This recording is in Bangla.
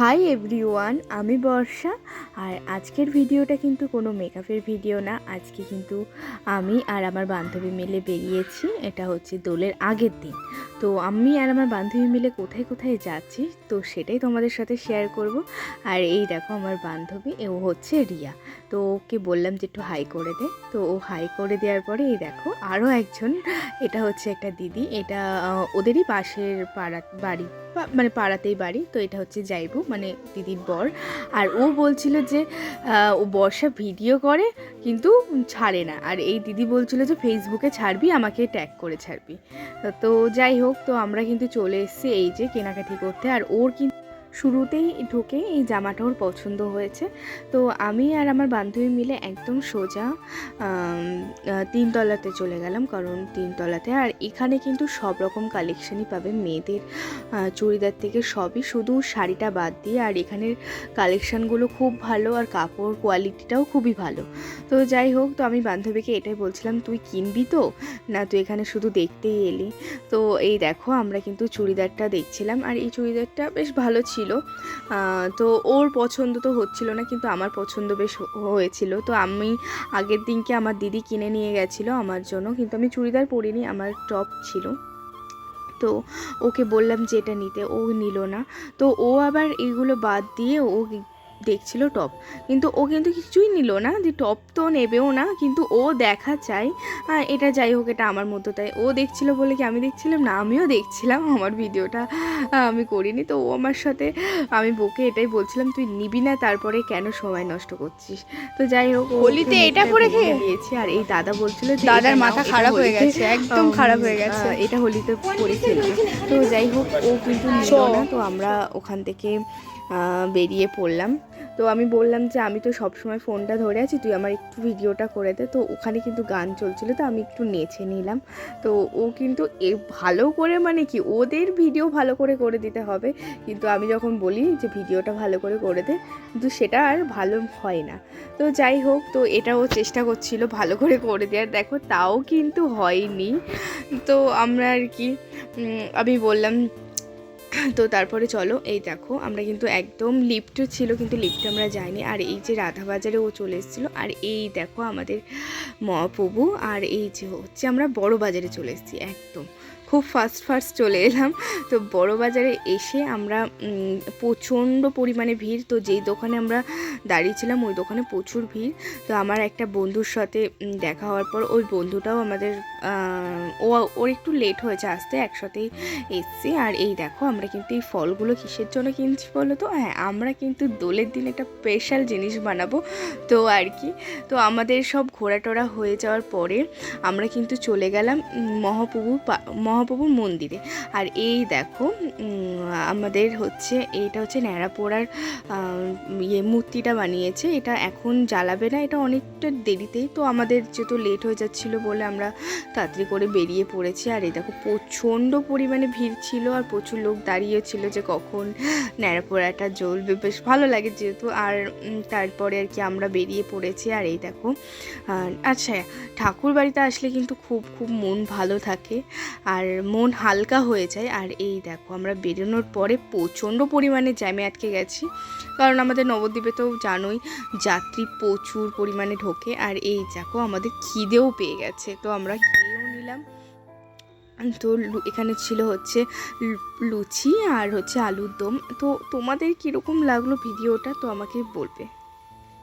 হাই এভরিওয়ান আমি বর্ষা। আর আজকের ভিডিওটা কিন্তু কোনো মেকআপের ভিডিও না। আজকে কিন্তু আমি আর আমার বান্ধবী মিলে বেরিয়েছি। এটা হচ্ছে দোলের আগের দিন। তো আমি আর আমার বান্ধবী মিলে কোথায় কোথায় যাচ্ছি, তো সেটাই তোমাদের সাথে শেয়ার করব। আর এই দেখো আমার বান্ধবী ও হচ্ছে রিয়া। তো ওকে বললাম যে একটু হাই করে দে। তো ও হাই করে দেওয়ার পরে এই দেখো আরও একজন, এটা হচ্ছে একটা দিদি, এটা ওদেরই পাশের পাড়া, বাড়ি মানে পাড়াতেই বাড়ি, তো এটা হচ্ছে যাইবু মানে দিদির বর। আর ও বলছিল যে ও বর্ষা ভিডিও করে, কিন্তু ছাড়ে না। আর এই দিদি বলছিল যে ফেসবুকে ছাড়বি, আমাকে ট্যাগ করে ছাড়বি। তো যাই হোক তো আমরা কিন্তু চলে এসেছি এই যে কেনাকাটি করতে আর ওর কিন্তু শুরুতেই ঢুকে এই জামাটা ওর পছন্দ হয়েছে। তো আমি আর আমার বান্ধবী মিলে একদম সোজা তিনতলাতে চলে গেলাম। কারণ তিনতলাতে আর এখানে কিন্তু সব রকম কালেকশনই পাবে মেয়েদের। চুড়িদার থেকে সবই শুধু শাড়িটা বাদ দিয়ে আর এখানের কালেকশানগুলো খুব ভালো আর কাপড় কোয়ালিটিটাও খুবই ভালো। তো যাই হোক, তো আমি বান্ধবীকে এটাই বলছিলাম, তুই কিনবি তো? না, তুই এখানে শুধু দেখতেই এলি। তো এই দেখো, আমরা কিন্তু চুড়িদারটা দেখছিলাম। আর এই চুড়িদারটা বেশ ভালো ছিল। আহ, তো ওর পছন্দ তো হচ্ছিল না কিন্তু আমার পছন্দ বেশ হয়েছিল। তো আমি আগের দিনকে আমার দিদি কিনে নিয়ে গেছিল আমার জন্য কিন্তু আমি চুড়িদার পরিনি আমার টপ ছিল। তো ওকে বললাম যে এটা নিতে ও নিল না। তো ও আবার এগুলো বাদ দিয়ে ও দেখছিল টপ। কিন্তু ও কিন্তু কিছুই নিল না যে টপ তো নেবেও না কিন্তু ও দেখা চাই। এটা যাই হোক এটা আমার মতো তাই ও দেখছিল বলে কি আমি দেখছিলাম? না আমিও দেখছিলাম আমার ভিডিওটা আমি করিনি। তো ও আমার সাথে আমি বকে এটাই বলছিলাম তুই নিবি না তারপরে কেন সময় নষ্ট করছিস? তো যাই হোক ও হোলিতে এটা পরে খেয়ে? দিয়েছে আর এই দাদা বলছিল দাদার মাথা খারাপ হয়ে গেছে একদম খারাপ হয়ে গেছে। এটা হোলিতে পরে খেলবে তো যাই হোক ও কিন্তু নিল না তো আমরা ওখান থেকে বেরিয়ে পড়লাম। তো আমি বললাম যে, আমি তো সবসময় ফোনটা ধরে আছি, তুই আমার একটু ভিডিওটা করে দে। তো ওখানে কিন্তু গান চলছিল, তো আমি একটু নেচে নিলাম। তো ও কিন্তু এ, ভালো করে মানে কি, ওদের ভিডিও ভালো করে করে দিতে হবে। কিন্তু আমি যখন বলি যে, ভিডিওটা ভালো করে করে দে, কিন্তু সেটা আর ভালো হয় না। তো যাই হোক, তো এটাও চেষ্টা করছিল ভালো করে করে দেওয়ার। দেখো, তাও কিন্তু হয়নি। তো আমরা আর কি আমি বললাম তো তারপরে চলো, এই দেখো, আমরা কিন্তু একদম লিফট ছিল, কিন্তু লিফটে আমরা যাইনি। আর এই যে রাধা বাজারে ও চলে এসেছিল, আর এই দেখো আমাদের মহাপ্রভু, আর এই যে হচ্ছে আমরা বড় বাজারে চলে এসেছি, একদম। খুব ফাস্ট ফাস্ট চলে এলাম। তো বড় বাজারে এসে আমরা প্রচণ্ড পরিমাণে ভিড়। তো যেই দোকানে আমরা দাঁড়িয়েছিলাম, ওই দোকানে প্রচুর ভিড়। তো আমার একটা বন্ধুর সাথে দেখা হওয়ার পর ওই বন্ধুটাও আমাদের ও, ওর একটু লেট হয়েছে, আসতে একসাথেই এসছি। আর এই দেখো, আমরা কিন্তু এই ফলগুলো কিসের জন্য কিনছি বলো তো? হ্যাঁ আমরা কিন্তু দোলের দিন একটা স্পেশাল জিনিস বানাবো। তো আর কি তো আমাদের সব ঘোরাটোরা হয়ে যাওয়ার পরে আমরা কিন্তু চলে গেলাম উম, মহাপ্রভু পা- মহাপ্রভুর মন্দিরে। আর এই দেখো আমাদের হচ্ছে এইটা হচ্ছে ন্যাড়াপোড়ার ইয়ে মূর্তিটা বানিয়েছে। এটা এখন জ্বালাবে না এটা অনেকটা দেরিতেই তো আমাদের যেহেতু লেট হয়ে যাচ্ছিল বলে আমরা তাড়াতাড়ি করে বেরিয়ে পড়েছি। আর এই দেখো প্রচণ্ড পরিমাণে ভিড় ছিল আর প্রচুর লোক দাঁড়িয়ে ছিল যে কখন ন্যাড়াপোড়াটা জ্বলবে। বেশ ভালো লাগে যেহেতু। আর তারপরে আর কি আমরা বেরিয়ে পড়েছি। আর এই দেখো আচ্ছা ঠাকুর বাড়িতে আসলে কিন্তু খুব খুব মন ভালো থাকে। আর মন হালকা হয়ে যায়। আর এই দেখো, আমরা বেরোনোর পরে প্রচণ্ড পরিমাণে জ্যামে আটকে গেছি। কারণ আমাদের নবদ্বীপে তো জানোই, যাত্রী প্রচুর পরিমাণে ঢোকে। আর এই দেখো, আমাদের খিদেও পেয়ে গেছে। তো আমরা খেয়েও নিলাম। তো এখানে ছিল হচ্ছে লুচি আর হচ্ছে আলুর দম। তো তোমাদের কীরকম লাগল ভিডিওটা? তো আমাকে বলবে।